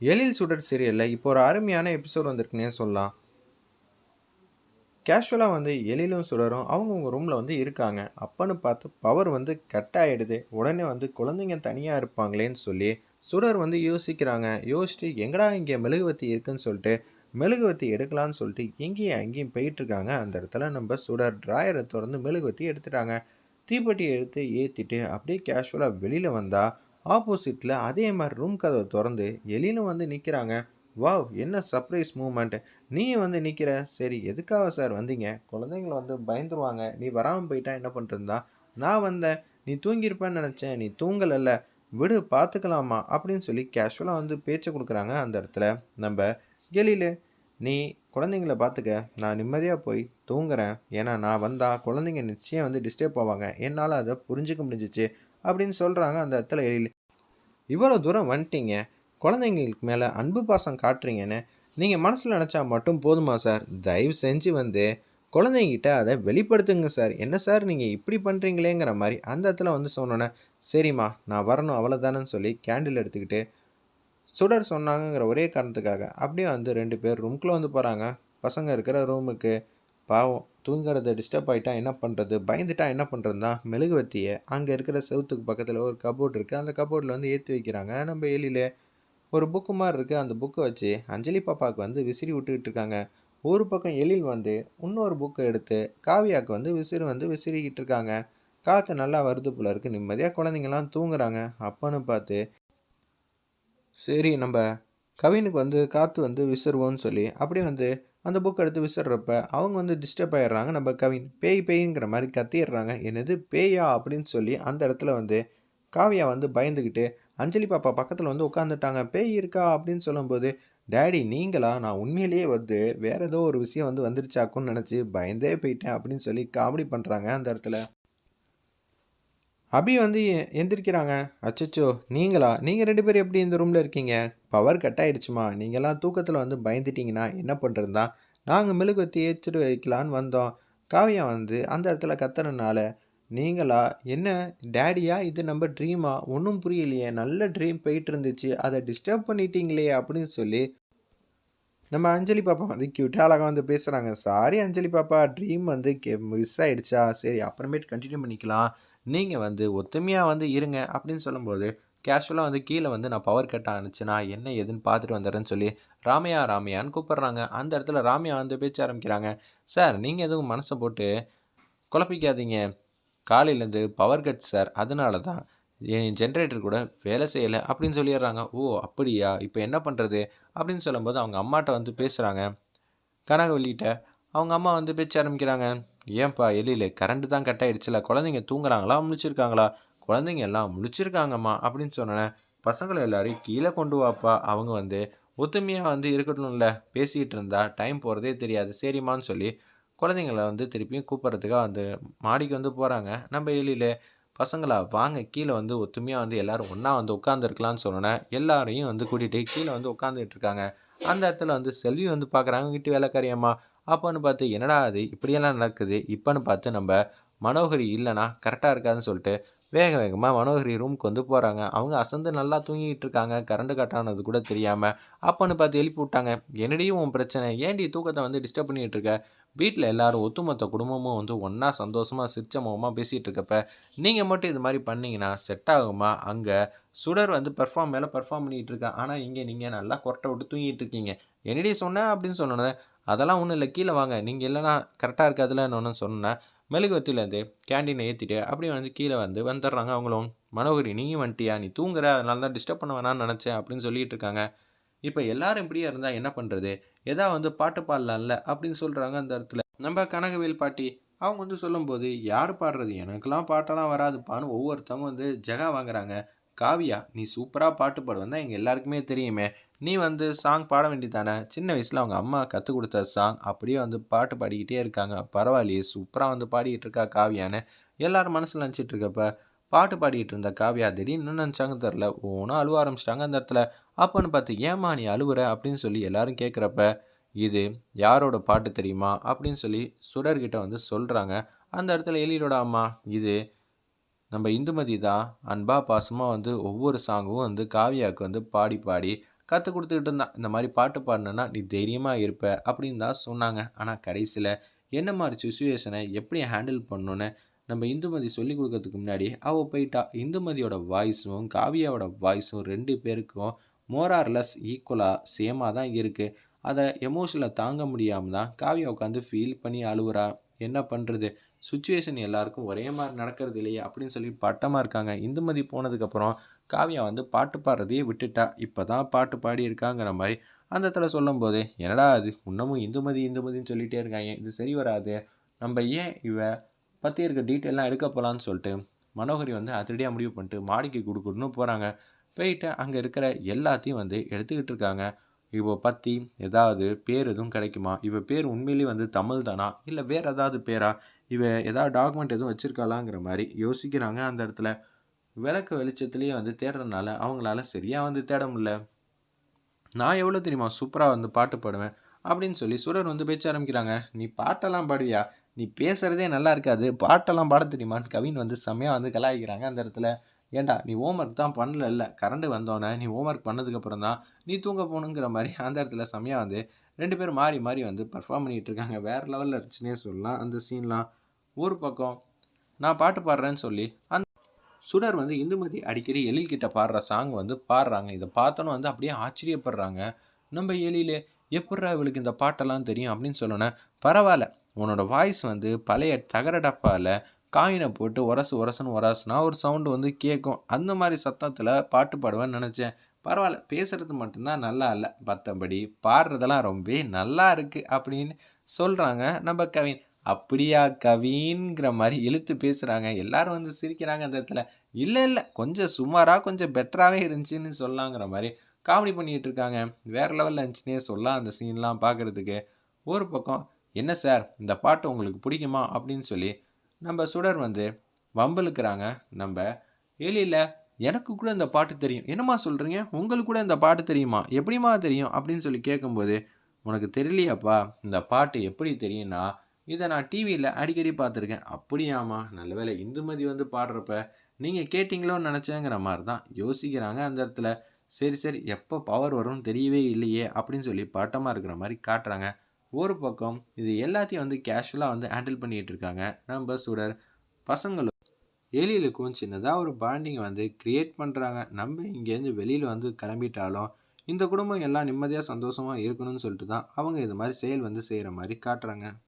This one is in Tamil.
எழில் சுடர் சீரியலில் இப்போ ஒரு அருமையான எபிசோட் வந்திருக்குன்னே சொல்லலாம். கேஷுவலாக வந்து எழிலும் சுடரும் அவங்கவுங்க ரூமில் வந்து இருக்காங்க. அப்பன்னு பார்த்து பவர் வந்து கட் ஆகிடுது உடனே வந்து குழந்தைங்க தனியாக இருப்பாங்களேன்னு சொல்லி சுடர் வந்து யோசிக்கிறாங்க. யோசிச்சுட்டு எங்கடா இங்கே மெழுகுவத்தி இருக்குன்னு சொல்லிட்டு மெழுகுவத்தி எடுக்கலான்னு சொல்லிட்டு எங்கேயும் அங்கேயும் போயிட்டுருக்காங்க அந்த இடத்துல நம்ம சுடர் ட்ராயரை திறந்து மெழுகுவத்தி எடுத்துட்டாங்க. தீப்பெட்டி எடுத்து ஏற்றிட்டு அப்படியே கேஷுவலாக வெளியில் வந்தால் ஆப்போசிட்டில் அதே மாதிரி ரூம் கதவை திறந்து எலினும் வந்து நிற்கிறாங்க வாவ் என்ன சர்ப்ரைஸ் மூமெண்ட் நீ வந்து நிற்கிற சரி எதுக்காக சார் வந்தீங்க? குழந்தைங்கள வந்து பயந்துருவாங்க. நீ வராமல் போயிட்டா என்ன பண்ணுறதா நான் வந்தேன். நீ தூங்கியிருப்பேன்னு நினச்சேன். நீ தூங்கலல்ல. விடு பார்த்துக்கலாமா அப்படின்னு சொல்லி கேஷுவலாக வந்து பேச்சை கொடுக்குறாங்க அந்த இடத்துல. நம்ம எலியில் நீ குழந்தைங்கள பார்த்துக்க நான் நிம்மதியாக போய் தூங்குறேன். ஏன்னா நான் வந்தால் குழந்தைங்க நிச்சயம் வந்து டிஸ்டர்ப் ஆவாங்க. என்னால் அதை புரிஞ்சுக்க முடிஞ்சிச்சு. அப்படின்னு சொல்கிறாங்க அந்த இடத்துல எழில். இவ்வளோ தூரம் வந்துட்டீங்க. குழந்தைங்களுக்கு மேலே அன்பு பாசம் காட்டுறீங்கன்னு நீங்கள் மனசில் நினச்சா மட்டும் போதுமா சார்? தயவு செஞ்சு வந்து குழந்தைங்கிட்ட அதை வெளிப்படுத்துங்க சார். என்ன சார் நீங்கள் இப்படி பண்ணுறீங்களேங்கிற மாதிரி அந்த இடத்துல வந்து சொன்னோன்னே சரிம்மா நான் வரணும் அவ்வளோதானன்னு சொல்லி கேண்டில் எடுத்துக்கிட்டு சுடர் சொன்னாங்கங்கிற ஒரே காரணத்துக்காக அப்படியே வந்து ரெண்டு பேர் ரூம்குள்ளே வந்து போகிறாங்க பசங்க இருக்கிற ரூமுக்கு பாவம் தூங்குறத டிஸ்டர்ப் ஆகிட்டா என்ன பண்ணுறது பயந்துட்டா என்ன பண்ணுறதுனா மெழுகுவத்தியை அங்கே இருக்கிற செவுத்துக்கு பக்கத்தில் ஒரு கபோர்ட் இருக்குது அந்த கபோர்டில் வந்து ஏற்றி வைக்கிறாங்க. நம்ம எலியில் ஒரு புக்கு மாதிரி இருக்குது அந்த புக்கை வச்சு அஞ்சலி பாப்பாவுக்கு வந்து விசிறி விட்டுக்கிட்டு இருக்காங்க. ஒரு பக்கம் எழில் வந்து இன்னொரு புக்கை எடுத்து காவியாவுக்கு வந்து விசிறி வந்து விசிறிக்கிட்டு இருக்காங்க. காற்று நல்லா வருது போல இருக்குது நிம்மதியாக குழந்தைங்கலாம் தூங்குறாங்க. அப்பன்னு பார்த்து சரி நம்ம கவினுக்கு வந்து காற்று வந்து விசிறுவோன்னு சொல்லி அப்படியே வந்து அந்த புக் எடுத்து விசிறப்ப அவங்க வந்து டிஸ்டர்ப் ஆகிடுறாங்க நம்ம கவின் பேய் பேய்ங்கிற மாதிரி கத்திடுறாங்க. என்னது பேயா? அப்படின்னு சொல்லி அந்த இடத்துல வந்து காவியா வந்து பயந்துக்கிட்டு அஞ்சலி பாப்பா பக்கத்தில் வந்து உட்காந்துட்டாங்க பேய் இருக்கா? அப்படின்னு சொல்லும்போது டேடி நீங்களா? நான் உண்மையிலேயே வந்து வேறு ஏதோ ஒரு விஷயம் வந்து வந்துருச்சாக்குன்னு நினச்சி பயந்தே போயிட்டேன். அப்படின்னு சொல்லி காமெடி பண்ணுறாங்க அந்த இடத்துல. அபி வந்து எ- எந்திரிக்கிறாங்க. அச்சச்சோ நீங்களா? நீங்கள் ரெண்டு பேரும் எப்படி இந்த ரூமில் இருக்கீங்க? பவர் கட் ஆகிடுச்சுமா நீங்களாம் தூக்கத்தில் வந்து பயந்துட்டீங்கன்னா என்ன பண்ணுறதுதான் நாங்கள் மெழுகுவத்தி ஏற்றிட்டு வைக்கலான்னு வந்தோம். காவியா வந்து அந்த இடத்துல கத்துறதுனால நீங்களா? என்ன? டேடியா? இது நம்ம ட்ரீமா ஒன்றும் புரியலையே. நல்ல ட்ரீம் போயிட்டு இருந்துச்சு அதை டிஸ்டர்ப் பண்ணிட்டீங்களே அப்படின்னு சொல்லி நம்ம அஞ்சலி பாப்பா வந்து கியூட்டாக அழகாக வந்து பேசுகிறாங்க சாரி அஞ்சலி பாப்பா ட்ரீம் வந்து மிஸ் ஆகிடுச்சா சரி அப்புறமேட்டு கண்டினியூ பண்ணிக்கலாம். நீங்கள் வந்து ஒத்துமையாக வந்து இருங்க அப்படின்னு சொல்லும்போது கேஷுவலாக வந்து கீழே வந்து நான் பவர் கட் ஆனிச்சுன்னா என்ன ஏதுன்னு பார்த்துட்டு வந்துடுறேன்னு சொல்லி ராமையா ராமையான்னு கூப்பிட்றாங்க. அந்த இடத்துல ராமையா வந்து பேச்ச ஆரம்பிக்கிறாங்க. சார் நீங்கள் எதுவும் மனசை போட்டு குழப்பிக்காதீங்க. காலையிலேருந்து பவர் கட் சார் அதனால தான் என் ஜென்ரேட்டர் கூட வேலை செய்யலை அப்படின்னு சொல்லிடுறாங்க. ஓ அப்படியா? இப்போ என்ன பண்ணுறது அப்படின்னு சொல்லும்போது அவங்க அம்மாட்ட வந்து பேசுகிறாங்க கனகவல்லிகிட்ட அவங்க அம்மா வந்து பேச்ச ஆரம்பிக்கிறாங்க. ஏன்பா எலியில் கரண்ட் தான் கட் ஆகிடுச்சில்ல குழந்தைங்க தூங்குறாங்களா முழிச்சிருக்காங்களா? குழந்தைங்க எல்லாம் முழிச்சிருக்காங்கம்மா அப்படின்னு சொன்னேன் பசங்களை எல்லாரையும் கீழே கொண்டு வாப்பா அவங்க வந்து ஒத்துமையாக வந்து இருக்கணும்ல பேசிக்கிட்டு இருந்தா டைம் போகிறதே தெரியாது சரிம்மான்னு சொல்லி குழந்தைங்கள வந்து திருப்பியும் கூப்பிட்றதுக்காக வந்து மாடிக்கு வந்து போகிறாங்க நம்ம எலியில் பசங்களா வாங்க கீழே வந்து ஒத்துமையாக வந்து எல்லோரும் ஒன்றா வந்து உட்காந்துருக்கலான்னு சொன்னோன்னே எல்லாரையும் வந்து கூட்டிகிட்டு கீழே வந்து உட்காந்துட்டு இருக்காங்க. அந்த இடத்துல வந்து செல்வி வந்து பார்க்குறாங்க வீட்டு வேலைக்காரியம்மா அப்போன்னு பார்த்து என்னடா அது இப்படியெல்லாம் நடக்குது. இப்போன்னு பார்த்து நம்ம மனோகரி இல்லைனா கரெக்டாக இருக்காதுன்னு சொல்லிட்டு வேக வேகமாக மனோகரி ரூமுக்கு வந்து போகிறாங்க அவங்க அசந்து நல்லா தூங்கிட்டு இருக்காங்க. கரண்ட் கட்டானது கூட தெரியாமல் அப்போன்னு பார்த்து எழுப்பி விட்டாங்க. என்னடியும் உன் பிரச்சனை? ஏன்டி தூக்கத்தை வந்து டிஸ்டர்ப் பண்ணிகிட்டு இருக்க? வீட்டில் எல்லாரும் ஒத்துமொத்த குடும்பமும் வந்து ஒன்றா சந்தோஷமாக சிரிச்ச முகமாக பேசிகிட்டு இருக்கப்ப நீங்கள் மட்டும் இது மாதிரி பண்ணிங்கன்னா செட் ஆகுமா? அங்கே சுடர் வந்து பெர்ஃபார்ம் மேலே பெர்ஃபார்ம் பண்ணிகிட்டு இருக்கேன் ஆனால் இங்கே நீங்கள் நல்லா கொரட்டை விட்டு தூங்கிட்டு இருக்கீங்க. என்னடி சொன்னேன் அப்படின்னு சொன்னோன்னே அதெல்லாம் ஒன்றும் இல்லை. கீழே வாங்க. நீங்கள் இல்லைனா கரெக்டாக இருக்காதுலன்னு ஒன்று சொன்னேன். மெழுகுவத்திலேருந்து கேண்டீனை ஏற்றிட்டு அப்படியே வந்து கீழே வந்து வந்துடுறாங்க அவங்களும். மனோகரி நீயும் வந்துட்டியா? நீ தூங்குற அதனால தான் டிஸ்டர்ப் பண்ண வேணாம்னு நினச்சேன் அப்படின்னு சொல்லிகிட்டு இருக்காங்க. இப்போ எல்லாரும் இப்படியே இருந்தால் என்ன பண்ணுறது எதா வந்து பாட்டு பாடலாம்ல அப்படின்னு சொல்கிறாங்க அந்த இடத்துல. நம்ம கனகவேல் பாட்டி அவங்க வந்து சொல்லும்போது யார் பாடுறது? எனக்கெல்லாம் பாட்டெல்லாம் வராதுப்பான்னு ஒவ்வொருத்தவங்க வந்து ஜெகா வாங்குறாங்க. காவியா நீ சூப்பராக பாட்டு பாடுவேன் எங்கள் எல்லாருக்குமே தெரியுமே. நீ வந்து சாங் பாட வேண்டியதானே சின்ன வயசில் அவங்க அம்மா கற்றுக் கொடுத்த சாங் அப்படியே வந்து பாட்டு பாடிக்கிட்டே இருக்காங்க. பரவாயில்லையே சூப்பராக வந்து பாடிக்கிட்டு இருக்கா காவியான்னு எல்லாரும் மனசில் நினச்சிட்டு இருக்கப்ப பாட்டு பாடிக்கிட்டு இருந்த காவியா திடீர்னு நினச்சாங்க தெரில ஓனும் அழுவ ஆரம்பிச்சிட்டாங்க அந்த இடத்துல. அப்போன்னு பார்த்து ஏம்மா நீ அழுவுற? அப்படின்னு சொல்லி எல்லாரும் கேட்குறப்ப இது யாரோட பாட்டு தெரியுமா? அப்படின்னு சொல்லி சுடர்கிட்ட வந்து சொல்கிறாங்க அந்த இடத்துல எலியோட அம்மா இது நம்ம இந்துமதி தான் அன்பா பாசமாக வந்து ஒவ்வொரு சாங்கும் வந்து காவியாவுக்கு வந்து பாடி பாடி கற்றுக் கொடுத்துக்கிட்டு இருந்தான் இந்த மாதிரி பாட்டு பாடினா நீ தைரியமாக இருப்ப அப்படின்னு தான் சொன்னாங்க. ஆனால் கடைசியில் என்ன மாதிரி சுச்சுவேஷனை எப்படி ஹேண்டில் பண்ணணுன்னு நம்ம இந்துமதி சொல்லி கொடுக்கறதுக்கு முன்னாடி அவள் போயிட்டா. இந்துமதியோட வாய்ஸும் காவியாவோட வாய்ஸும் ரெண்டு பேருக்கும் மோரார்லெஸ் ஈக்குவலாக சேமாக தான் இருக்குது அதை எமோஷனில் தாங்க முடியாமல் தான் காவியா உட்காந்து ஃபீல் பண்ணி அழுவுறா. என்ன பண்ணுறது சுச்சுவேஷன் எல்லாருக்கும் ஒரே மாதிரி நடக்கிறது இல்லையே அப்படின்னு சொல்லி பட்டமாக இருக்காங்க. இந்துமதி போனதுக்கப்புறம் காவியா வந்து பாட்டு பாடுறதையே விட்டுட்டா. இப்போ தான் பாட்டு பாடி இருக்காங்கிற மாதிரி அந்த இடத்துல சொல்லும் போது என்னடா அது இன்னமும் இந்துமதி இந்துமதின்னு சொல்லிகிட்டே இருக்காங்க. இது சரி வராது. நம்ம ஏன் இவ பற்றி இருக்க டீட்டெயிலாம் எடுக்க போகலான்னு சொல்லிட்டு மனோகரி வந்து அதிரடியாக முடிவு பண்ணிட்டு மாடிக்கு கொடுக்கணும்னு போகிறாங்க போயிட்டு அங்கே இருக்கிற எல்லாத்தையும் வந்து எடுத்துக்கிட்டு இருக்காங்க. இவ பற்றி ஏதாவது பேர் எதுவும் கிடைக்குமா? இவ பேர் உண்மையிலேயே வந்து தமிழ் தானா இல்லை வேறு ஏதாவது பேரா? இவ ஏதாவது டாக்குமெண்ட் எதுவும் வச்சுருக்காளாங்கிற மாதிரி யோசிக்கிறாங்க அந்த இடத்துல. விளக்கு வெளிச்சத்துலேயே வந்து தேடுறதுனால அவங்களால சரியாக வந்து தேட முடியல. நான் எவ்வளோ தெரியுமா சூப்பராக வந்து பாட்டு பாடுவேன் அப்படின்னு சொல்லி சுடர் வந்து பேச்ச ஆரம்பிக்கிறாங்க. நீ பாட்டெல்லாம் பாடுவியா? நீ பேசுகிறதே நல்லா இருக்காது. பாட்டெல்லாம் பாட தெரியுமான்னு கவின் வந்து செம்மையாக வந்து கலாய்க்கிறாங்க அந்த இடத்துல. ஏன்டா நீ ஹோம்ஒர்க் தான் பண்ணல இல்லை? கரண்ட் வந்தோடனே நீ ஹோம்ஒர்க் பண்ணதுக்கப்புறம் தான் நீ தூங்க போகணுங்கிற மாதிரி அந்த இடத்துல செம்மையாக வந்து ரெண்டு பேரும் மாறி மாறி வந்து பர்ஃபார்ம் பண்ணிகிட்டு இருக்காங்க. வேறு லெவலில் இருந்துச்சுன்னே சொல்லலாம். அந்த சீன்லாம் ஒரு பக்கம் நான் பாட்டு பாடுறேன்னு சொல்லி அந்த சுடர் வந்து இந்துமதி அடிக்கடி எழில் கிட்ட பாடுற சாங் வந்து பாடுறாங்க. இதை பார்த்தோன்னு வந்து அப்படியே ஆச்சரியப்படுறாங்க. நம்ம எழிலே எப்பட்றா இவளுக்கு இந்த பாட்டெல்லாம் தெரியும்? அப்படின்னு சொல்லணும்னா பரவாயில்ல. உன்னோட வாய்ஸ் வந்து பழைய தகர டப்பாவில் காயினை போட்டு உரசு உரசுன்னு உரசுனா ஒரு சவுண்டு வந்து கேட்கும். அந்த மாதிரி சத்தத்தில் பாட்டு பாடுவேன்னு நினச்சேன். பரவாயில்ல பேசுகிறது மட்டும்தான் நல்லா இல்லை. மற்றபடி பாடுறதெல்லாம் ரொம்ப நல்லா இருக்குது அப்படின்னு சொல்கிறாங்க நம்ம கவின். அப்படியா கவின்ங்கிற மாதிரி இழுத்து பேசுகிறாங்க எல்லாரும் வந்து சிரிக்கிறாங்க அந்த இடத்துல. இல்லை இல்லை கொஞ்சம் சுமாராக கொஞ்சம் பெட்டராகவே இருந்துச்சுன்னு சொல்லலாங்கிற மாதிரி காமெடி பண்ணிகிட்டு இருக்காங்க. வேறு லெவலில் இருந்துச்சுன்னே சொல்லலாம் அந்த சீன்லாம் பார்க்குறதுக்கு ஒரு பக்கம் என்ன சார் இந்த பாட்டு உங்களுக்கு பிடிக்குமா? அப்படின்னு சொல்லி நம்ம சுடர் வந்து வம்பலுக்குறாங்க நம்ம எலியில் எனக்கு கூட இந்த பாட்டு தெரியும். என்னம்மா சொல்கிறீங்க உங்களுக்கு கூட இந்த பாட்டு தெரியுமா? எப்படிம்மா தெரியும்? அப்படின்னு சொல்லி கேட்கும்போது உனக்கு தெரியலையாப்பா? இந்த பாட்டு எப்படி தெரியும்னா இதை நான் டிவியில் அடிக்கடி பார்த்துருக்கேன். அப்படியாம்மா நல்ல வேளை இந்துமதி வந்து பாடுறப்ப நீங்கள் கேட்டிங்களோன்னு நினச்சேங்கிற மாதிரி தான் யோசிக்கிறாங்க அந்த இடத்துல. சரி சரி எப்போ பவர் வரும்னு தெரியவே இல்லையே அப்படின்னு சொல்லி பட்டமாக இருக்கிற மாதிரி காட்டுறாங்க. ஒரு பக்கம் இது எல்லாத்தையும் வந்து கேஷுவலாக வந்து ஹேண்டில் பண்ணிகிட்டு இருக்காங்க. நம்ம சுடர் பசங்களும் ஏலியலுக்கும் சின்னதாக ஒரு பாண்டிங் வந்து க்ரியேட் பண்ணுறாங்க நம்ம இங்கேருந்து வெளியில் வந்து கிளம்பிட்டாலும் இந்த குடும்பம் எல்லாம் நிம்மதியாக சந்தோஷமாக இருக்கணும்னு சொல்லிட்டு தான் அவங்க இது மாதிரி செயல் வந்து செய்கிற மாதிரி காட்டுறாங்க.